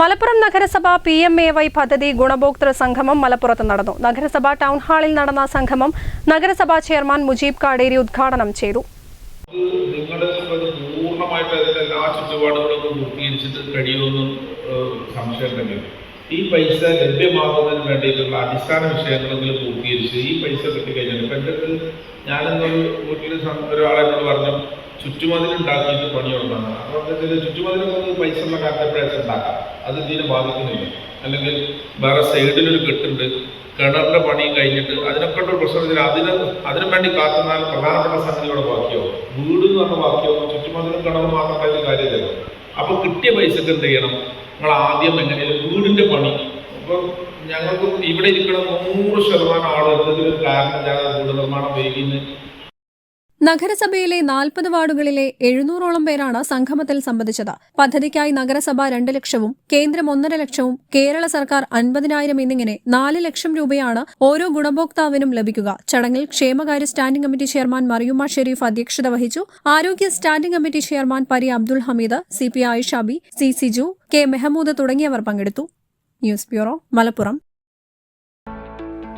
മലപ്പുറം നഗരസഭ P M A Y പദ്ധതി ഗുണഭോക്തൃ സംഗമം മലപ്പുറത്ത് നടന്നു. നഗരസഭ ടൗൺ ഹാളിൽ നടന്ന സംഗമം നഗരസഭാ ചെയർമാൻ മുജീബ് കാടേരി ഉദ്ഘാടനം ചെയ്തു. എല്ലാ ഈ പൈസ ലഭ്യമാകുന്നതിന് വേണ്ടിയിട്ടുള്ള അടിസ്ഥാന വിഷയങ്ങളെങ്കിലും പൂർത്തീകരിച്ച് ഈ പൈസ കിട്ടിക്കഴിഞ്ഞാൽ ഇപ്പം എന്റെ ഞാനെന്നൊരു വീട്ടിൽ ഒരാളെന്നോട് പറഞ്ഞു ചുറ്റുമതിൽ ഉണ്ടാക്കിയിട്ട് പണി തുടങ്ങണം അപ്പോൾ ചുറ്റുമതിലും നമുക്ക് പൈസ ഉള്ള കാലത്തെ ഉണ്ടാക്കാം. അത് ഇതിനെ ബാധിക്കുന്നില്ല. അല്ലെങ്കിൽ വേറെ സൈഡിലൊരു കെട്ടുണ്ട്. കിണറിന്റെ പണി കഴിഞ്ഞിട്ട് അതിനൊക്കെ ഒരു പ്രശ്നം ഇതിന് അതിന് അതിനു വേണ്ടി കാത്തുന്നാൽ പ്രധാനപ്പെട്ട സംഗതിയുടെ ബാക്കിയാവും. വീട് എന്ന് പറഞ്ഞ ബാക്കിയാവും. ചുറ്റുമതിലും കിണറും മാത്രം കഴിഞ്ഞ കാര്യമില്ലല്ലോ അപ്പൊ കിട്ടിയ പൈസക്ക് എന്ത് ചെയ്യണം? നമ്മൾ ആദ്യം എങ്ങനെയാണ് വീടിന്റെ പണി? അപ്പോൾ ഞങ്ങൾക്ക് ഇവിടെ ഇരിക്കണം നൂറ് ശതമാനം ആൾ എന്തെങ്കിലും കാരണം വീട് നിർമ്മാണം വൈകിന്ന് നഗരസഭയിലെ നാൽപ്പത് വാർഡുകളിലെ എഴുന്നൂറോളം പേരാണ് സംഗമത്തിൽ സംബന്ധിച്ചത്. പദ്ധതിക്കായി നഗരസഭ രണ്ട് ലക്ഷവും കേന്ദ്രം ഒന്നര ലക്ഷവും കേരള സർക്കാർ അൻപതിനായിരം എന്നിങ്ങനെ നാല് ലക്ഷം രൂപയാണ് ഓരോ ഗുണഭോക്താവിനും ലഭിക്കുക. ചടങ്ങിൽ ക്ഷേമകാര്യ standing committee chairman Mariyumma Sharif അധ്യക്ഷത വഹിച്ചു. ആരോഗ്യ standing committee chairman Pari Abdul Hameed C P Ayishabi C Siju K Mehmood തുടങ്ങിയവർ പങ്കെടുത്തു. News bureau Malappuram.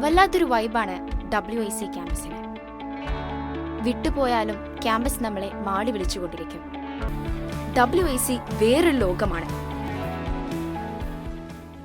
വല്ലാത്തൊരു വൈബാണ് ഡബ്ല്യു ഐ സി ക്യാമ്പസിന് വിട്ടുപോയാലും ക്യാമ്പസ് നമ്മളെ മാടി വിളിച്ചുകൊണ്ടിരിക്കും. ഡബ്ല്യു ഐ സി വേറൊരു ലോകമാണ്.